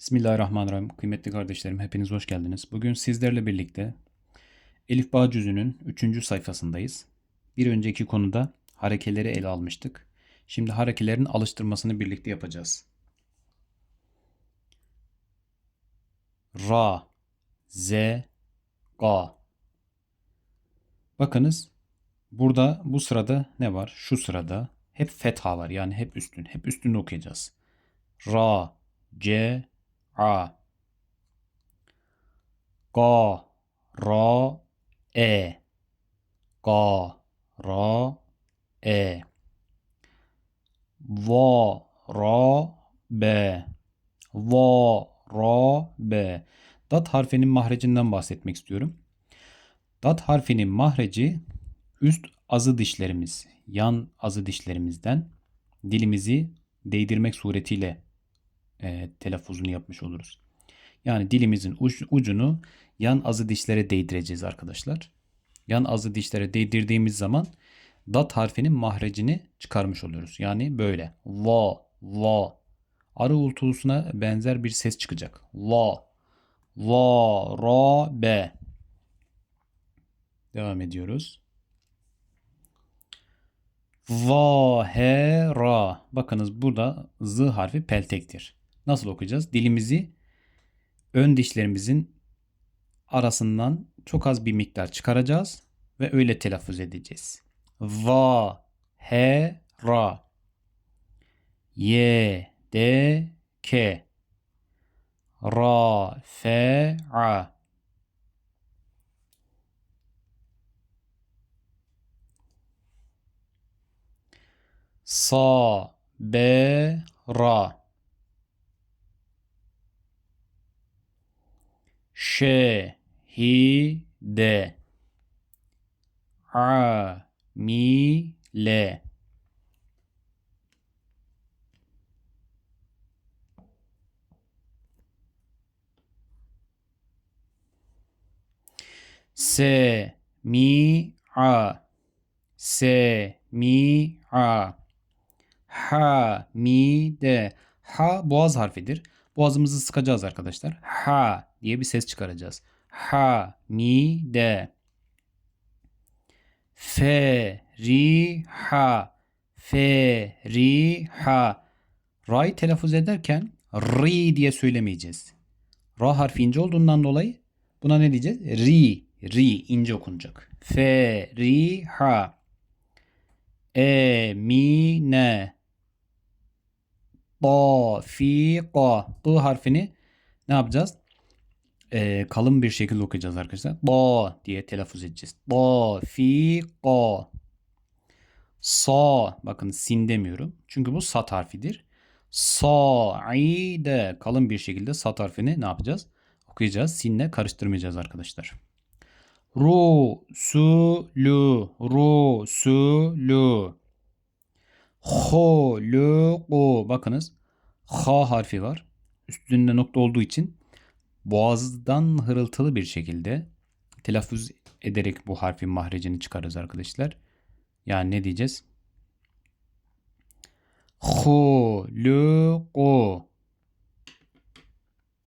Bismillahirrahmanirrahim. Kıymetli kardeşlerim hepiniz hoş geldiniz. Bugün sizlerle birlikte Elif Bağ cüzünün 3. sayfasındayız. Bir önceki konuda harekeleri ele almıştık. Şimdi harekelerin alıştırmasını birlikte yapacağız. Ra, Z, Ga. Bakınız burada bu sırada ne var? Şu sırada hep fetha var. Yani hep üstün. Hep üstünü okuyacağız. Ra, C, A. Ga, Ra, E. Ga, Ra, E. Va, Ra, B. Va, Ra, B. Dat harfinin mahrecinden bahsetmek istiyorum. Dat harfinin mahreci üst azı dişlerimiz, yan azı dişlerimizden dilimizi değdirmek suretiyle e, telaffuzunu yapmış oluruz. Yani dilimizin ucunu yan azı dişlere değdireceğiz arkadaşlar. Yan azı dişlere değdirdiğimiz zaman dat harfinin mahrecini çıkarmış oluyoruz. Yani böyle va va arı ultusuna benzer bir ses çıkacak. Va va ra be. Devam ediyoruz. Va he ra. Bakınız burada z harfi peltektir. Nasıl okuyacağız? Dilimizi ön dişlerimizin arasından çok az bir miktar çıkaracağız ve öyle telaffuz edeceğiz. Va, he, ra. Ye, de, ke. Ra, fe, a. Sa, be, ra. Şehide amile semi'a semi'a hamide. Ha boğaz harfidir. Boğazımızı sıkacağız arkadaşlar. Ha diye bir ses çıkaracağız. Ha, mi, de. Fe, ri, ha. Fe, ri, ha. Ra'yı telaffuz ederken ri diye söylemeyeceğiz. Ra harfi ince olduğundan dolayı buna ne diyeceğiz? Ri, ri ince okunacak. Fe, ri, ha. Emine. Ta, fi, ka. B harfini ne yapacağız? Ee, kalın bir şekilde okuyacağız arkadaşlar. Ta diye telaffuz edeceğiz. Ta, fi, ka. Sa. Bakın sin demiyorum. Çünkü bu sat harfidir. Sa'ide. Kalın bir şekilde sat harfini ne yapacağız? Okuyacağız. Sinle karıştırmayacağız arkadaşlar. Ru, su, lu. Ru, su, lu. Ho, lu, ku. Bakınız. Ha harfi var. Üstünde nokta olduğu için boğazdan hırıltılı bir şekilde telaffuz ederek bu harfin mahrecini çıkarırız arkadaşlar. Yani ne diyeceğiz? Ku.